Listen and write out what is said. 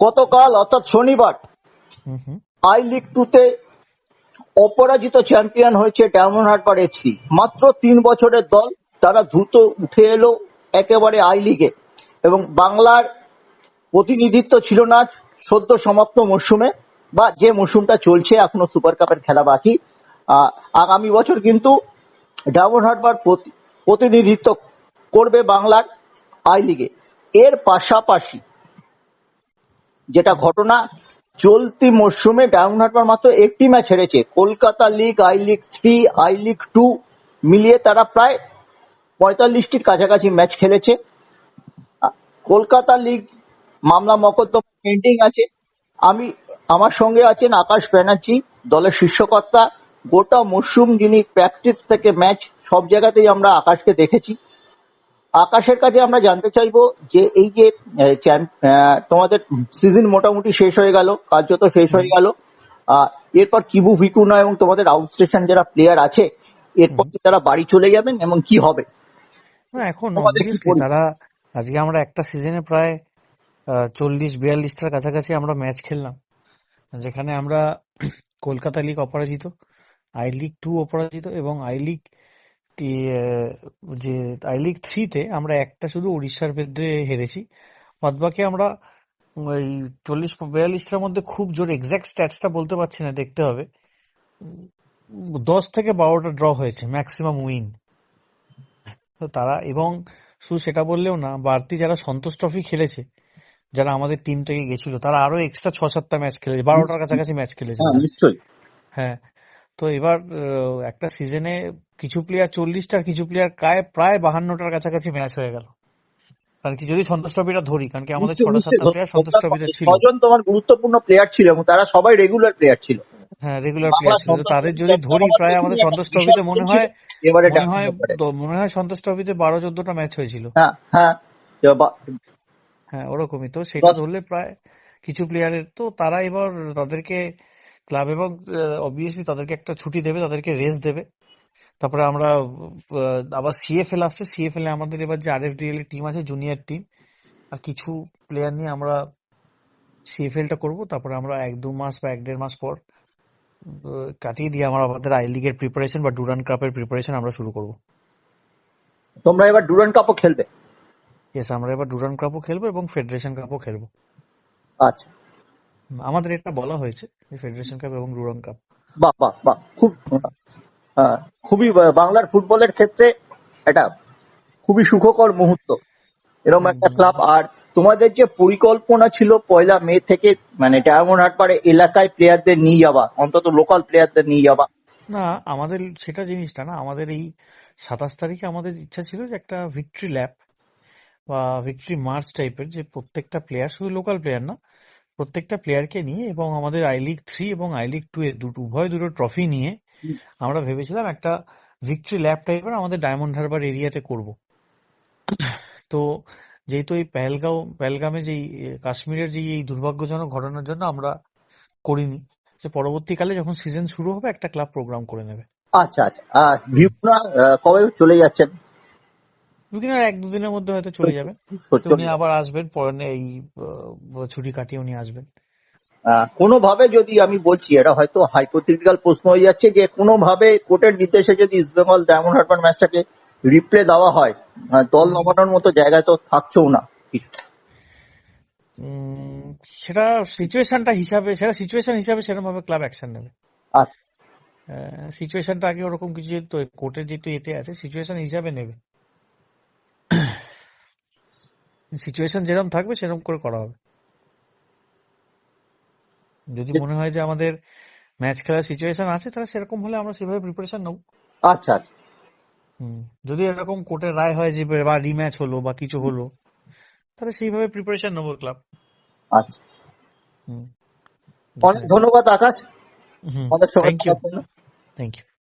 গতকাল অর্থাৎ শনিবার আই লিগ টুতে অপরাজিত চ্যাম্পিয়ন হয়েছে ডায়মন্ড হারবার এফসি মাত্র তিন বছরের দল তারা দ্রুত উঠে এলো একেবারে আই লিগে এবং বাংলার প্রতিনিধিত্ব ছিল না সদ্য সমাপ্ত মরশুমে বা যে মরশুমটা চলছে এখনও সুপার কাপের খেলা বাকি। আগামী বছর কিন্তু ডায়মন্ড হারবার প্রতি- প্রতিনিধিত্ব করবে বাংলার আই লিগে এর পাশাপাশি যেটা ঘটনা চলতি মরশুমে ডায়মন্ড হারবার মাত্র একটি ম্যাচ হেরেছে। Kolkata league, I league three, I league two মিলিয়ে তারা প্রায় পঁয়তাল্লিশটির কাছাকাছি ম্যাচ খেলেছে। কলকাতা লিগ মামলা মকদ্দমা পেন্ডিং আছে। আমি, আমার সঙ্গে আছেন আকাশ ব্যানার্জি, দলের শীর্ষকর্তা। গোটা মরশুম যিনি প্র্যাকটিস থেকে ম্যাচ সব জায়গাতেই আমরা আকাশকে দেখেছি। আকাশের কাছে আমরা জানতে চাইব যে এই যে তোমাদের সিজন মোটামুটি শেষ হয়ে গেল কার্যত শেষ হয়ে গেল। এরপর কিবু ভিকুনা এবং তোমাদের আউটস্টেশন যারা প্লেয়ার আছে এরপর কি তারা বাড়ি চলে যাবেন এবং কি হবে? না এখন তারা আজকে আমরা একটা সিজনে প্রায় চল্লিশ বিয়াল্লিশটার কাছাকাছি আমরা ম্যাচ খেললাম। যেখানে আমরা কলকাতা লিগ অপরাজিত আই লিগ টু অপরাজিত এবং আই লিগ যে আই লিগ থ্রিতে আমরা একটা শুধু উড়িষ্যার বিরুদ্ধে হেরেছি। বাদবাকি আমরা ওই চল্লিশ বিয়াল্লিশটার মধ্যে খুব জোর এক্সাক্ট স্ট্যাটসটা বলতে পারছি না দেখতে হবে। দশ থেকে বারোটা ড্র হয়েছে ম্যাক্সিমাম উইন তো তারা এবং শুধু সেটা বললেও না বাড়তি যারা সন্তোষ ট্রফি খেলেছে যারা আমাদের টিম থেকে গেছিল তারা আরও এক্সট্রা ছ সাতটা ম্যাচ খেলেছে বারোটার কাছাকাছি ম্যাচ খেলেছে। হ্যাঁ হ্যাঁ তো এবার একটা সিজনে কিছু প্লেয়ার চল্লিশটা আর কিছু প্লেয়ার প্রায় প্রায় বাহান্নটার কাছাকাছি ম্যাচ হয়ে গেল। কারণ কি যদি সন্তোষ ট্রফিটা ধরি কারণ কি আমাদের ছটা সাতটা প্লেয়ার সন্তোষ ট্রফিতে ছিল। ছজন তোমার গুরুত্বপূর্ণ প্লেয়ার ছিল এবং তারা সবাই রেগুলার প্লেয়ার ছিল। হ্যাঁ রেগুলার প্লেয়ার ছিল। তাদের যদি ধরি প্রায় আমাদের সন্তোষ ট্রফিতে মনে হয় এবারে মনে হয় মনে হয় সন্তোষ ট্রফিতে বারো চোদ্দটা ম্যাচ হয়েছিল। হ্যাঁ হ্যাঁ। হ্যাঁ ওরকমই। তো সেটা ধরলে প্রায় কিছু প্লেয়ারের তো তারা এবার তাদেরকে ক্লাব এবং অবভিয়াসলি তাদেরকে একটা ছুটি দেবে তাদেরকে রেস্ট দেবে। তারপরে আমরা আবার সিএফএল আসছে। সিএফএল এ আমাদের এবার যে আরএফডিএল এর টিম আছে জুনিয়র টিম আর কিছু প্লেয়ার নিয়ে আমরা সিএফএল টা করব। তারপরে আমরা এক দু মাস বা এক দেড় মাস পর কাটিয়ে দিয়ে আমরা আমাদের আই লিগের প্রিপারেশন বা ডুরান কাপের প্রিপারেশন আমরা শুরু করব। তোমরা এবার ডুরান কাপও খেলবে? ইয়েস আমরা এবার ডুরান কাপও খেলব এবং ফেডারেশন কাপও খেলব। আচ্ছা। আমাদের এটা বলা হয়েছে ফেডারেশন কাপ এবং ডুরান কাপ বাহ বাহ বাহ খুব খুবই বাংলার ফুটবলের ক্ষেত্রে এটা খুবই সুখকর মুহূর্ত। এরকম একটা ক্লাব আর তোমাদের যে পরিকল্পনা ছিল পয়লা মে থেকে মানে ডায়মন্ড হারবারে এলাকায় প্লেয়ারদের নিয়ে যাওয়া অন্তত লোকাল প্লেয়ারদের নিয়ে যাওয়া। না আমাদের সেটা জিনিসটা না আমাদের এই সাতাশ তারিখে আমাদের ইচ্ছা ছিল যে একটা ভিক্টরি ল্যাব বা ভিক্টরি মার্চ টাইপের যে প্রত্যেকটা প্লেয়ার শুধু লোকাল প্লেয়ার না প্রত্যেকটা প্লেয়ারকে নিয়ে এবং আমাদের আই লিগ থ্রি এবং আই লিগ টু এ দুটো উভয় দুটো ট্রফি নিয়ে আমরা ভেবেছিলাম একটা ভিক্টরি ল্যাব টাইপের আমাদের ডায়মন্ড হারবার এরিয়াতে করব। তো যেহেতু এই পেহেলগাঁও পেহেলগামে যেই কাশ্মীরের যে এই দুর্ভাগ্যজনক ঘটনার জন্য আমরা করিনি যে পরবর্তীকালে যখন সিজন শুরু হবে একটা ক্লাব প্রোগ্রাম করে নেবে। আচ্ছা আচ্ছা। কবে চলে যাচ্ছেন? দুদিন আর এক দুদিনের মধ্যে হয়তো চলে যাবে। উনি আবার আসবেন পরে এই ছুটি কাটিয়ে উনি আসবেন। কোনোভাবে যদি আমি বলছি এটা হয়তো হাইপোথেটিক্যাল প্রশ্ন হয়ে যাচ্ছে যে কোনোভাবে কোর্টের নির্দেশে যদি ইস্ট বেঙ্গল ডায়মন্ড হারবার ম্যাচটাকে রিপ্লে দেওয়া হয় দল নবানোর মতো জায়গায় তো থাকছেও না উম, সেটা সিচুয়েশনটা হিসাবে সেটা সিচুয়েশন হিসাবে সেরকম ভাবে ক্লাব অ্যাকশন নেবে। আচ্ছা। সিচুয়েশনটা আগে ওরকম কিছু যেহেতু কোর্টের যেহেতু এতে আছে সিচুয়েশন হিসাবে নেবে। সিচুয়েশন যেরকম থাকবে সেরকম করে করা হবে। যদি মনে হয় যে আমাদের ম্যাচ খেলার সিচুয়েশন আছে তাহলে সেরকম হলে আমরা সেভাবে প্রিপারেশন নেব। আচ্ছা আচ্ছা। হুম। যদি এরকম কোর্টের রায় হয় যে বা রিম্যাচ হলো বা কিছু হলো তাহলে সেইভাবে প্রিপারেশন নেব ক্লাব আচ্ছা। অনেক ধন্যবাদ Akash. Thank you thank you